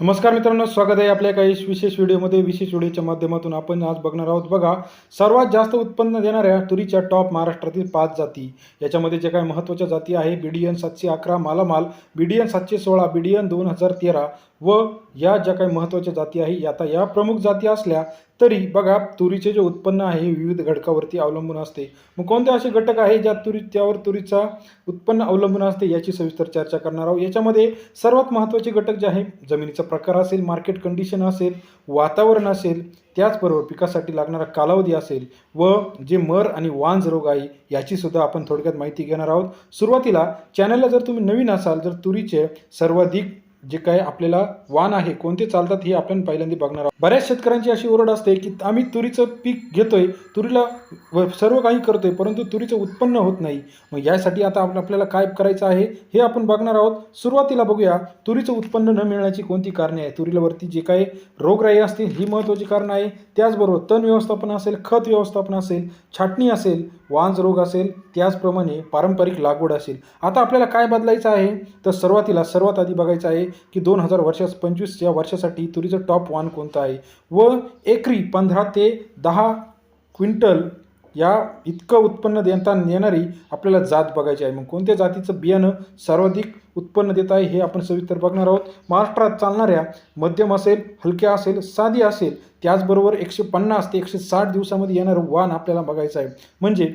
नमस्कार मित्रांनो स्वागत आहे आपल्या काही विशेष व्हिडिओमध्ये विशेष व्हिडिओच्या माध्यमातून आपण आज बघणार आहोत. बघा सर्वात जास्त उत्पन्न देणाऱ्या तुरीच्या टॉप महाराष्ट्रातील पाच जाती. याच्यामध्ये जे काही महत्त्वाच्या जाती आहे बीडीएन सातशे अकरा मालामाल बीडीएन सातशे सोळा बीडीएन दोन हजार तेरा व या ज्या काही महत्त्वाच्या जाती आहे आता या प्रमुख जाती असल्या तरी बघा तुरीचे जे उत्पन्न आहे हे विविध घटकावरती अवलंबून असते. मग कोणते असे घटक आहे ज्या तुरी त्यावर तुरीचा उत्पन्न अवलंबून असते याची सविस्तर चर्चा करणार आहोत. याच्यामध्ये सर्वात महत्त्वाचे घटक जे आहे जमिनीचा प्रकार असेल मार्केट कंडिशन असेल वातावरण असेल त्याचबरोबर पिकासाठी लागणारा कालावधी असेल व जे मर आणि वांज रोग आहे याची सुद्धा आपण थोडक्यात माहिती घेणार आहोत. सुरुवातीला चॅनलला जर तुम्ही नवीन असाल तर तुरीचे सर्वाधिक जे काय आपल्याला वाण आहे कोणते चालतात हे आपण पहिल्यांदा बघणार आहोत. बऱ्याच शेतकऱ्यांची अशी ओरड असते की आम्ही तुरीचं पीक घेतोय तुरीला सर्व काही करतोय परंतु तुरीचं उत्पन्न होत नाही. मग यासाठी आता आप- आपल्याला काय करायचं आहे हे आपण बघणार आहोत. सुरुवातीला बघूया तुरीचं उत्पन्न न मिळण्याची कोणती कारणे आहे तुरीलावरती जे काही रोगराई असतील ही महत्त्वाची कारणं आहे. त्याचबरोबर तण व्यवस्थापन असेल खत व्यवस्थापन असेल छाटणी असेल वांज रोग असेल त्याचप्रमाणे पारंपरिक लागवड असेल. आता आपल्याला काय बदलायचं आहे? तर सुरुवातीला सर्वात आधी बघायचं आहे की दोन हजार वर्षास पंचवीस या वर्षासाठी तुरीचं टॉप वान कोणतं आहे? व एकरी पंधरा ते दहा क्विंटल या इतकं उत्पन्न देता येणारी आपल्याला जात बघायची आहे. मग कोणत्या जातीचं बियाणं सर्वाधिक उत्पन्न देत आहे हे आपण सविस्तर बघणार आहोत. महाराष्ट्रात चालणाऱ्या मध्यम असेल हलक्या असेल साधी असेल त्याचबरोबर एकशे पन्नास ते एकशे साठ दिवसामध्ये येणारं वाण आपल्याला बघायचं आहे. म्हणजे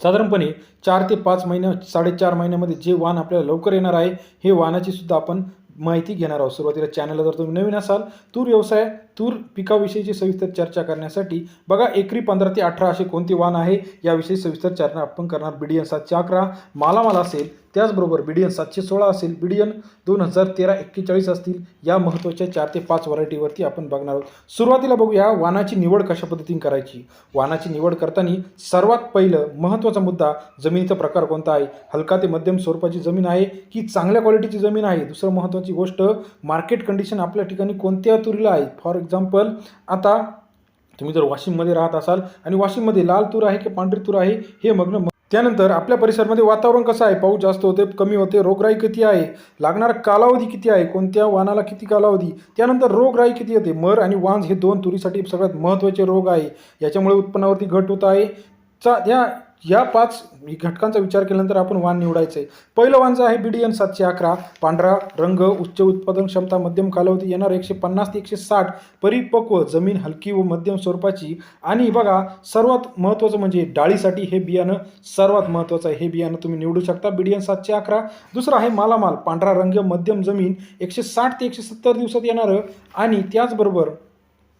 साधारणपणे चार ते पाच महिन्या साडेचार महिन्यामध्ये जे वाण आपल्याला लवकर येणार आहे हे वाणाची सुद्धा आपण माहिती घेणार आहोत. सुरुवातीला चॅनलला जर तुम्ही नवीन असाल तूर व्यवसाय तूर पिकाविषयीची सविस्तर चर्चा करण्यासाठी बघा एकरी पंधरा ते अठरा असे कोणते वाहन आहे? याविषयी सविस्तर चर्चा आपण करणार. बीडीएन सातशे अकरा मालामाल असेल त्याचबरोबर बीडीएन सातशे सोळा असेल बीडीएन दोन हजार तेरा एक्केचाळीस असतील या महत्त्वाच्या चार ते पाच व्हरायटीवरती आपण बघणार आहोत. सुरुवातीला बघूया वाहनाची निवड कशा पद्धतीने करायची? वाहनाची निवड करताना सर्वात पहिलं महत्त्वाचा मुद्दा जमिनीचा प्रकार कोणता आहे? हलका ते मध्यम स्वरूपाची जमीन आहे की चांगल्या क्वालिटीची जमीन आहे? दुसरं महत्त्वाची गोष्ट मार्केट कंडिशन आपल्या ठिकाणी कोणत्या तुरीला आहे? फॉर एक्झाम्पल आता तुम्ही जर वाशिममध्ये राहत असाल आणि वाशिममध्ये लाल तूर आहे की पांढरी तूर आहे हे मग्न त्यानंतर आपल्या परिसरामध्ये वातावरण कसं आहे? पाऊस जास्त होते कमी होते रोगराई किती आहे? लागणारा कालावधी किती आहे? कोणत्या वाहनाला किती कालावधी? त्यानंतर रोगराई किती होते? मर आणि वांज हे दोन तुरीसाठी सगळ्यात महत्त्वाचे रोग आहे. याच्यामुळे उत्पन्नावरती घट होत आहे. चा या या पाच घटकांचा विचार केल्यानंतर आपण वाण निवडायचं. आहे पहिलं वाणचं आहे बीडीएन सातशे अकरा. पांढरा रंग उच्च उत्पादन क्षमता मध्यम कालावधी येणार एकशे पन्नास ते एकशे साठ. परिपक्व जमीन हलकी व मध्यम स्वरूपाची. आणि बघा सर्वात महत्त्वाचं म्हणजे डाळीसाठी हे बियाणं सर्वात महत्त्वाचं आहे. हे बियाणं तुम्ही निवडू शकता. बीडीएन सातशे अकरा. दुसरं आहे मालामाल. पांढरा रंग मध्यम जमीन एकशे साठ ते एकशे सत्तर दिवसात येणारं. आणि त्याचबरोबर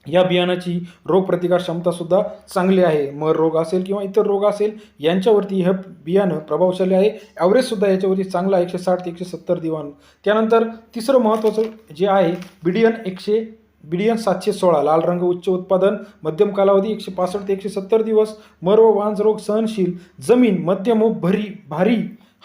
या बियाणाची रोगप्रतिकार क्षमतासुद्धा चांगली आहे. मर रोग असेल किंवा इतर रोग असेल यांच्यावरती हे बियाणं प्रभावशाली आहे. ॲव्हरेजसुद्धा याच्यावरती चांगला आहे एकशे साठ ते एकशे सत्तर दिवाण. त्यानंतर तिसरं महत्त्वाचं जे आहे बिडियन एकशे बिडियन सातशे सोळा. लाल रंग उच्च उत्पादन मध्यम कालावधी एकशे पासष्ट ते एकशे सत्तर दिवस मर व वांज रोग सहनशील जमीन मध्यम भरी भारी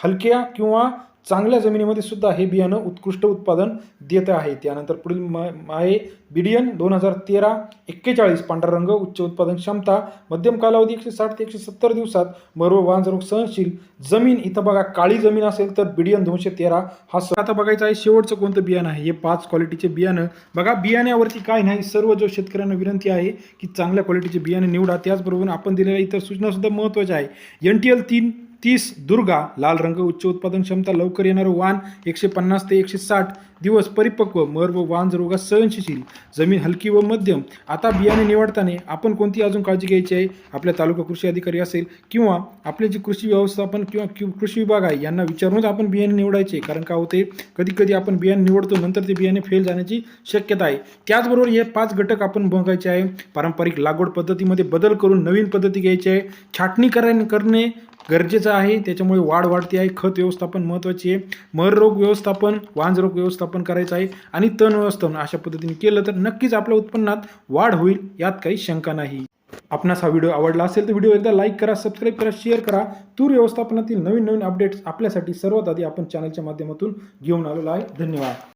हलक्या किंवा चांगल्या जमिनीमध्ये सुद्धा हे बियाणं उत्कृष्ट उत्पादन देत आहे त्यानंतर पुढील म आहे बिडियन दोन हजार तेरा एक्केचाळीस पांढरा रंग उच्च उत्पादन क्षमता मध्यम कालावधी एकशे साठ ते एकशे सत्तर दिवसात मरो वांजरोग सहनशील जमीन. इथं बघा काळी जमीन असेल तर बिडियन दोनशे तेरा हा स- आता बघायचं आहे शेवटचं कोणतं बियाणं आहे. हे पाच क्वालिटीचे बियाणं. बघा बियाण्यावरती काय नाही सर्व जो शेतकऱ्यांना विनंती आहे की चांगल्या क्वालिटीचे बियाणे निवडा. त्याचबरोबर आपण दिलेल्या इतर सूचनासुद्धा महत्त्वाच्या आहे. एन टी एल तीन तीस दुर्गा लाल रंग उच्च उत्पादन क्षमता लवकर येणारं वाण एकशे पन्नास ते एकशे साठ दिवस परिपक्व मर व वांज रोगास सहनशील जमीन हलकी व मध्यम. आता बियाणे निवडताना आपण कोणती अजून काळजी घ्यायची आहे? आपल्या तालुका कृषी अधिकारी असेल किंवा आपले जे कृषी व्यवस्थापन किंवा कृषी विभाग आहे यांना विचारूनच आपण बियाणे निवडायचे. कारण का होते? कधी कधी आपण बियाणे निवडतो नंतर ते बियाणे फेल जाण्याची शक्यता आहे. त्याचबरोबर हे पाच घटक आपण बघायचे आहे. पारंपरिक लागवड पद्धतीमध्ये बदल करून नवीन पद्धती घ्यायची आहे. छाटणी कराय करणे गरजेचं आहे. त्याच्यामुळे वाढ वाढते आहे. खत व्यवस्थापन महत्त्वाची आहे. मर रोग व्यवस्थापन वांजरोग व्यवस्थापन करायचं आहे. आणि तण व्यवस्थापन अशा पद्धतीने केलं तर नक्कीच आपल्या उत्पन्नात वाढ होईल यात काही शंका नाही. आपणास हा व्हिडिओ आवडला असेल तर व्हिडिओ एकदा लाईक करा सबस्क्राईब करा शेअर करा. तूर व्यवस्थापनातील नवीन नवीन अपडेट्स आपल्यासाठी सर्वात आधी आपण चॅनलच्या माध्यमातून घेऊन आलेलो आहे. धन्यवाद.